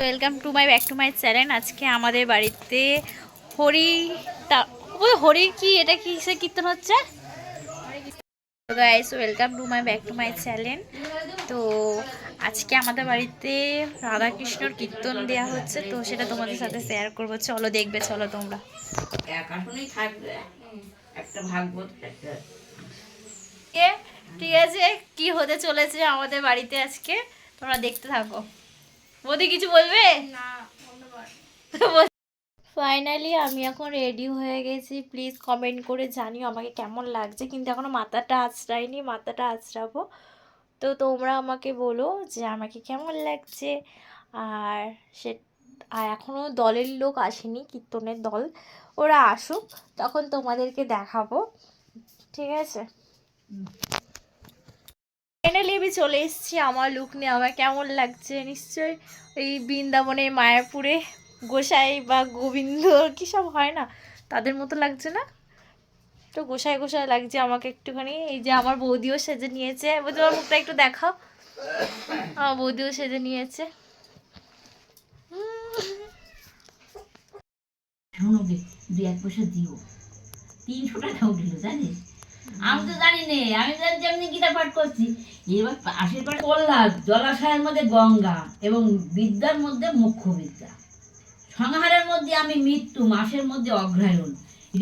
Welcome to my back to my channel আজকে আমাদের বাড়িতে হরি হরি কি? এটা কি সে কীর্তন হচ্ছে? Guys welcome to my back to my channel তো আজকে আমাদের বাড়িতে রাধাকৃষ্ণর কীর্তন দেওয়া হচ্ছে তো সেটা তোমাদের সাথে শেয়ার করব। চলো দেখবে চলো তোমরা। এক আসনেই থাকবে। একটা ভাগবত ঠিক আছে কি হতে চলেছে আমাদের বাড়িতে আজকে? তোমরা দেখতে থাকো। মোদি কিছু বলবে? ফাইনালি আমি এখন রেডি হয়ে গেছি। প্লিজ কমেন্ট করে জানিও আমাকে কেমন লাগছে। কিন্তু এখনও মাথাটা আঁচড়াইনি মাথাটা আঁচড়াবো তো তোমরা আমাকে বলো যে আমাকে কেমন লাগছে। আর সে আর এখনও দলের লোক আসেনি কীর্তনের দল। ওরা আসুক তখন তোমাদেরকে দেখাবো। ঠিক আছে? ফাইনালি আমি চলে এসেছি আমার লুক নিয়ে। আমার কেমন লাগছে? নিশ্চয়ই এই বৃন্দাবনের মায়াপুরে গোসাই বা গোবিন্দ কী সব হয় না? তাদের মতো লাগছে না? তো গোসাই গোসাই লাগছে আমাকে একটুখানি। এই যে আমার বৌদিও সেজে নিয়েছে। আমার মুখটা একটু দেখাও। আমার বৌদিও সেজে নিয়েছে। দু এক পয়সা দিও। তিনশো টাকা উঠল, জানিস? আমি তো জানি নে, আমি যেমনি গীতা পাঠ করছি। এবার জলাশয়ের মধ্যে গঙ্গা এবং বিদ্যার মধ্যে মুখ্য বিদ্যা সংহারের মধ্যে আমি মৃত্যু, মাসের মধ্যে অগ্রায়ণ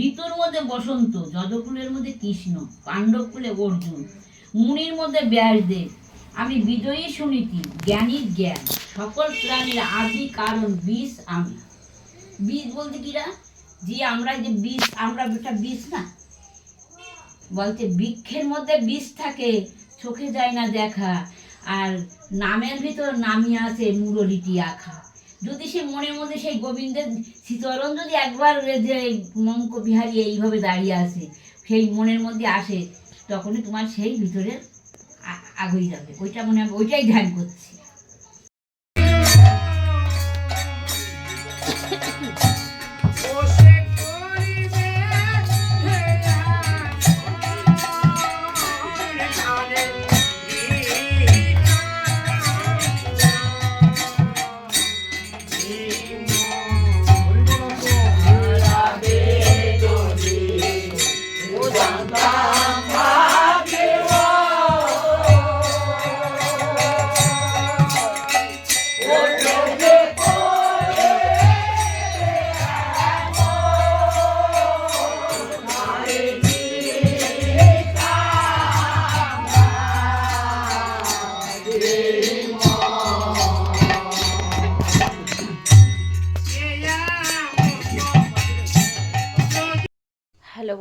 ঋতুর মধ্যে বসন্ত, যদকুলের মধ্যে কৃষ্ণ, পাণ্ডবকুলে অর্জুন, মুনির মধ্যে ব্যাসদেব। আমি বিজয়ী সুনীতি, জ্ঞানীর জ্ঞান, সকল প্রাণীর আদি কারণ বিষ আমি। বীজ বলতে কিরা যে আমরা যে বীজ আমরা একটা না? বলতে বৃক্ষের মধ্যে বীজ থাকে, চোখে যায় না দেখা। আর নামের ভিতর নামই আছে মুরলিটি আখা। যদি সে মনের মধ্যে সেই গোবিন্দের শীতরণ যদি একবার যে মঙ্ক বিহারী এইভাবে দাঁড়িয়ে আছে সেই মনের মধ্যে আসে, তখনই তোমার সেই ভিতরে আগুই যাবে। ওইটা মনে হবে ওইটাই ধ্যান করছি।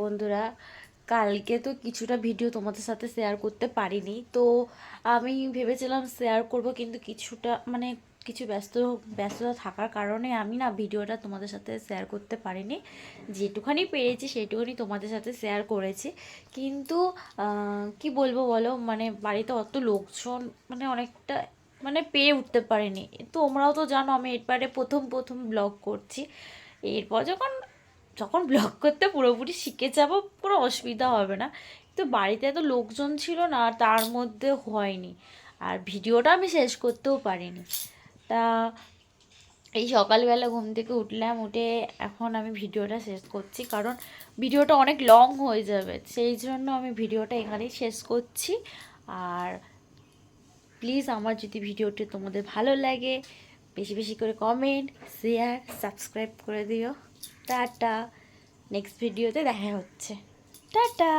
বন্ধুরা, কালকে তো কিছুটা ভিডিও তোমাদের সাথে শেয়ার করতে পারিনি। তো আমি ভেবেছিলাম শেয়ার করব, কিন্তু কিছুটা মানে কিছু ব্যস্ত, ব্যস্ততা থাকার কারণে আমি না ভিডিওটা তোমাদের সাথে শেয়ার করতে পারিনি। যেটুখানি পেরেছি, সেইটুখানি তোমাদের সাথে শেয়ার করেছি। কিন্তু কি বলব বলো? মানে বাড়িতে অত লোকজন মানে অনেকটা মানে পেয়ে উঠতে পারিনি। তোমরাও তো জানো, আমি এরপরে প্রথম প্রথম ব্লগ করছি। এরপর যখন যখন ব্লগ করতে পুরোপুরি শিখে যাব, কোনো অসুবিধা হবে না। কিন্তু বাড়িতে এত লোকজন ছিল না, তার মধ্যে হয়নি। আর ভিডিওটা আমি শেষ করতেও পারিনি। তা এই সকালবেলা ঘুম থেকে উঠলাম, উঠে এখন আমি ভিডিওটা শেষ করছি। কারণ ভিডিওটা অনেক লং হয়ে যাবে, সেই জন্য আমি ভিডিওটা এখানেই শেষ করছি। আর প্লিজ আমার যদি ভিডিওটি তোমাদের ভালো লাগে, বেশি বেশি করে কমেন্ট শেয়ার সাবস্ক্রাইব করে দিও। টাটা নেক্সট ভিডিওতে দেখা হচ্ছে। টাটা!